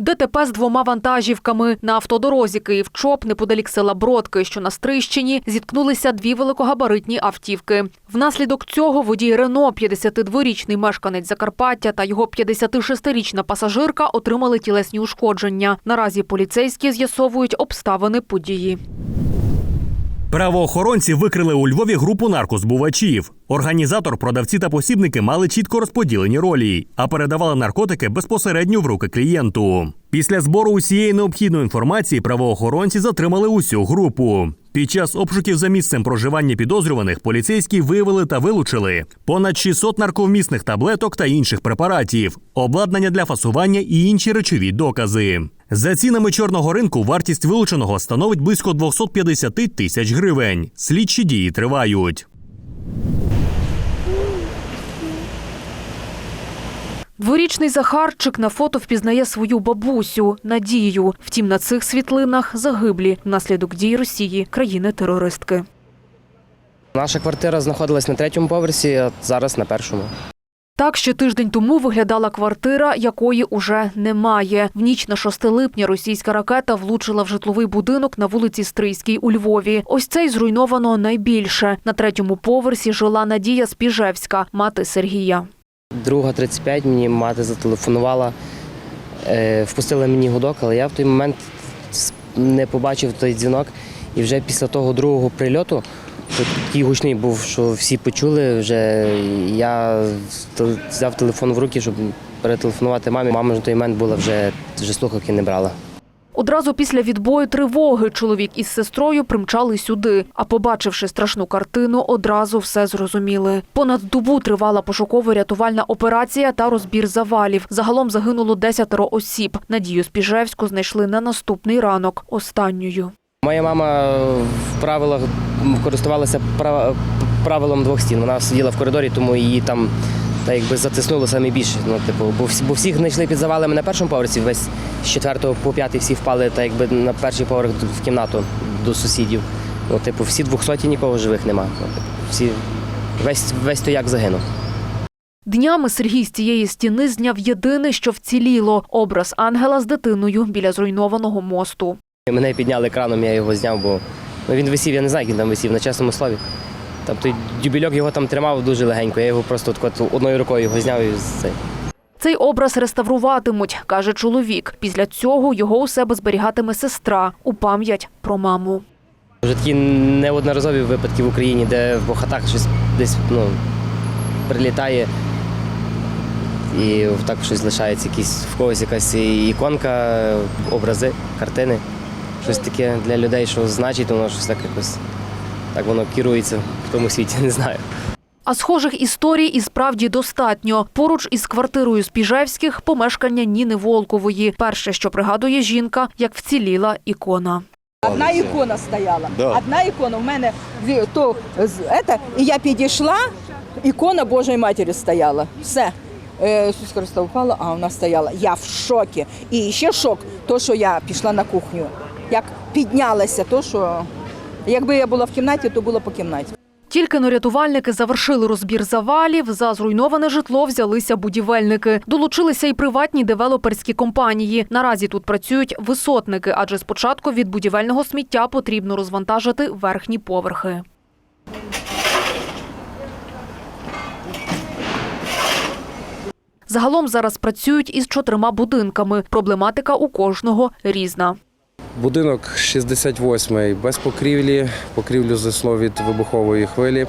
ДТП з двома вантажівками на автодорозі Київ-Чоп неподалік села Бродки, що на Стрищині, зіткнулися дві великогабаритні автівки. Внаслідок цього водій Рено, 52-річний мешканець Закарпаття та його 56-річна пасажирка отримали тілесні ушкодження. Наразі поліцейські з'ясовують обставини події. Правоохоронці викрили у Львові групу наркозбувачів. Організатор, продавці та посібники мали чітко розподілені ролі, а передавали наркотики безпосередньо в руки клієнту. Після збору усієї необхідної інформації правоохоронці затримали усю групу. Під час обшуків за місцем проживання підозрюваних поліцейські виявили та вилучили понад 600 нарковмісних таблеток та інших препаратів, обладнання для фасування і інші речові докази. За цінами чорного ринку вартість вилученого становить близько 250 тисяч гривень. Слідчі дії тривають. Дворічний Захарчик на фото впізнає свою бабусю Надію. Втім, на цих світлинах загиблі внаслідок дій Росії країни-терористки. Наша квартира знаходилась на третьому поверсі, а зараз на першому. Так ще тиждень тому виглядала квартира, якої уже немає. В ніч на 6 липня російська ракета влучила в житловий будинок на вулиці Стрийській у Львові. Ось цей зруйновано найбільше. На третьому поверсі жила Надія Спіжевська, мати Сергія. Друга 35, мені мати зателефонувала, е, впустила мені гудок, але я в той момент не побачив той дзвінок. І вже після того другого прильоту, такий гучний був, що всі почули, вже я взяв телефон в руки, щоб перетелефонувати мамі. Мама в той момент була вже, вже слухавки не брала. Одразу після відбою тривоги чоловік із сестрою примчали сюди. А побачивши страшну картину, одразу все зрозуміли. Понад добу тривала пошуково-рятувальна операція та розбір завалів. Загалом загинуло десятеро осіб. Надію Спіжевську знайшли на наступний ранок останньою. Моя мама в правилах користувалася прав- правилом двох стін. Вона сиділа в коридорі, тому її там та якби затиснуло саме більше. Ну, типу, бо всі, бо всіх знайшли під завалами на першому поверсі, весь з четвертого по п'ятий всі впали та якби на перший поверх в кімнату до сусідів. Ну, типу, всі двохсоті нікого живих нема. Ну, типу, всі, весь, весь то як загинув. Днями Сергій з цієї стіни зняв єдине, що вціліло – образ ангела з дитиною біля зруйнованого мосту. Мене підняли екраном, я його зняв, бо ну, він висів, я не знаю, як він там висів, на чесному слові. Там той дюбільок його там тримав дуже легенько. Я його просто от, одною рукою його зняв і це. Цей образ реставруватимуть, каже чоловік. Після цього його у себе зберігатиме сестра у пам'ять про маму. Вже такі неодноразові випадки в Україні, де в хатах щось десь ну, прилітає і так щось лишається, якісь, в когось якась іконка, образи, картини. Щось таке для людей, що значить, воно щось так якось так воно керується в тому світі, не знаю. А схожих історій і справді достатньо. Поруч із квартирою Спіжевських помешкання Ніни Волкової. Перше, що пригадує жінка, як вціліла ікона. Одна ікона стояла. Да. Одна ікона. У мене то з- ета, і я підійшла, ікона Божої Матері стояла. Все. Е, Ісус Христос впала, а вона стояла. Я в шокі. І ще шок, то, що я пішла на кухню. Як піднялася, то що якби я була в кімнаті, то було по кімнаті. Тільки но рятувальники завершили розбір завалів, за зруйноване житло взялися будівельники. Долучилися й приватні девелоперські компанії. Наразі тут працюють висотники, адже спочатку від будівельного сміття потрібно розвантажити верхні поверхи. Загалом зараз працюють із чотирма будинками. Проблематика у кожного різна. Будинок 68-й без покрівлі, покрівлю знесло від вибухової хвилі.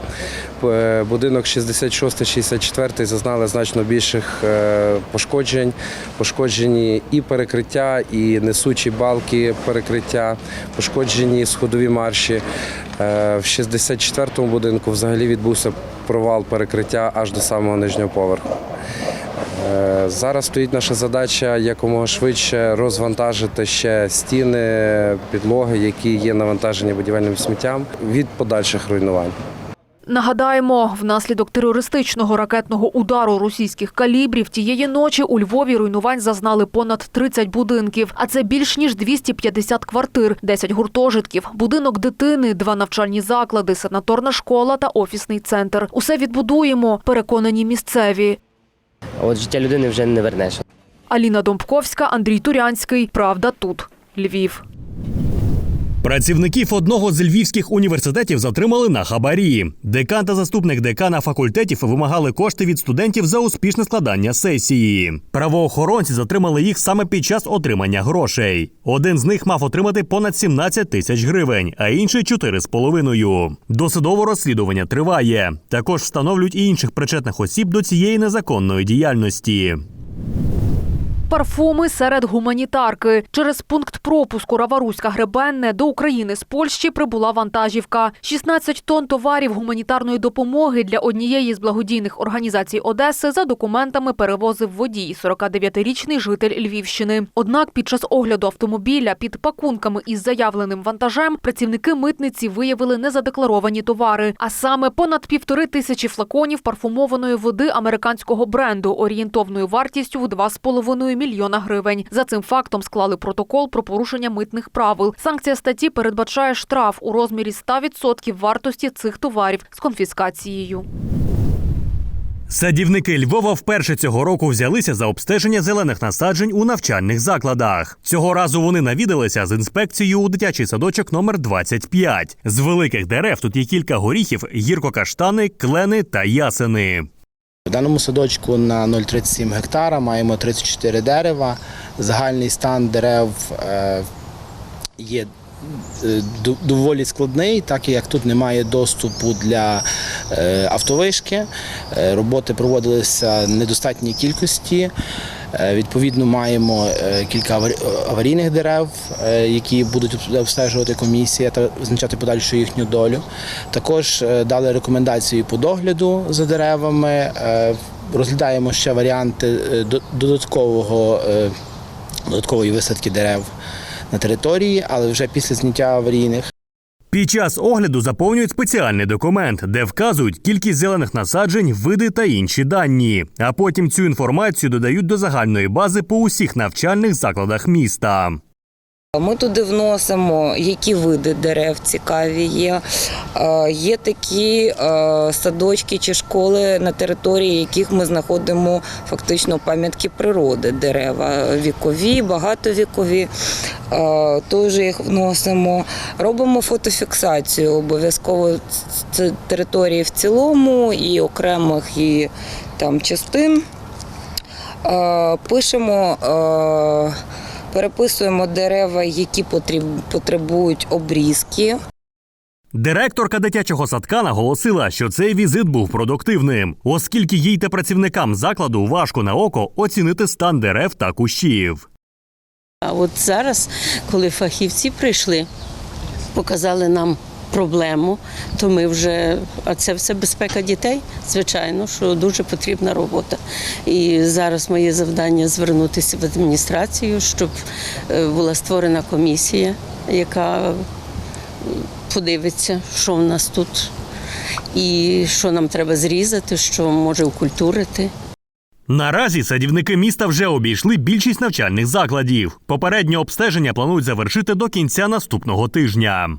Е, Будинок 66-64 зазнали значно більших е, пошкоджень. Пошкоджені і перекриття, і несучі балки перекриття, пошкоджені сходові марші. Е, В 64-му будинку взагалі відбувся провал перекриття аж до самого нижнього поверху. Е, Зараз стоїть наша задача якомога швидше розвантажити ще стіни, підлоги, які є навантажені будівельним сміттям від подальших руйнувань. Нагадаємо, внаслідок терористичного ракетного удару російських калібрів тієї ночі у Львові руйнувань зазнали понад 30 будинків, а це більш ніж 250 квартир, 10 гуртожитків, будинок дитини, два навчальні заклади, санаторна школа та офісний центр. Усе відбудуємо, переконані місцеві. От життя людини вже не вернеш. Аліна Домбковська, Андрій Турянський. Правда тут. Львів. Працівників одного з львівських університетів затримали на хабарі. Декан та заступник декана факультетів вимагали кошти від студентів за успішне складання сесії. Правоохоронці затримали їх саме під час отримання грошей. Один з них мав отримати понад 17 тисяч гривень, а інший 4,5. Досудове розслідування триває. Також встановлюють і інших причетних осіб до цієї незаконної діяльності. Парфуми серед гуманітарки. Через пункт пропуску Раваруська Гребенне до України з Польщі прибула вантажівка. 16 тонн товарів гуманітарної допомоги для однієї з благодійних організацій Одеси за документами перевозив водій, 49-річний житель Львівщини. Однак під час огляду автомобіля під пакунками із заявленим вантажем працівники митниці виявили незадекларовані товари, а саме понад півтори тисячі флаконів парфумованої води американського бренду орієнтовною вартістю в 2,5 мільйона гривень. За цим фактом склали протокол про порушення митних правил. Санкція статті передбачає штраф у розмірі 100% вартості цих товарів з конфіскацією. Садівники Львова вперше цього року взялися за обстеження зелених насаджень у навчальних закладах. Цього разу вони навідалися з інспекцією у дитячий садочок номер 25. З великих дерев тут є кілька горіхів, гіркокаштани, клени та ясени. В даному садочку на 0,37 гектара маємо 34 дерева. Загальний стан дерев е, є е, доволі складний, так як тут немає доступу для е, автовишки. Роботи проводилися в недостатній кількості. Е, Відповідно, маємо е, кілька аварі- аварійних дерев, е, які будуть обстежувати комісія та визначати подальшу їхню долю. Також дали рекомендації по догляду за деревами. Розглядаємо ще варіанти до- додаткового, додаткової висадки дерев на території, але вже після зняття аварійних. Під час огляду заповнюють спеціальний документ, де вказують кількість зелених насаджень, види та інші дані. А потім цю інформацію додають до загальної бази по усіх навчальних закладах міста. Ми туди вносимо, які види дерев цікаві є. Е, Є такі е, садочки чи школи, на території яких ми знаходимо фактично пам'ятки природи, дерева вікові, багатовікові. Е, Теж їх вносимо. Робимо фотофіксацію обов'язково території в цілому, і окремих і там частин. Пишемо. Переписуємо дерева, які потребують обрізки. Директорка дитячого садка наголосила, що цей візит був продуктивним, оскільки їй та працівникам закладу важко на око оцінити стан дерев та кущів. А от зараз, коли фахівці прийшли, показали нам проблему, то ми вже, а це все безпека дітей, звичайно, що дуже потрібна робота. І зараз моє завдання звернутися в адміністрацію, щоб е, була створена комісія, яка подивиться, що в нас тут, і що нам треба зрізати, що може укультурити. Наразі садівники міста вже обійшли більшість навчальних закладів. Попереднє обстеження планують завершити до кінця наступного тижня.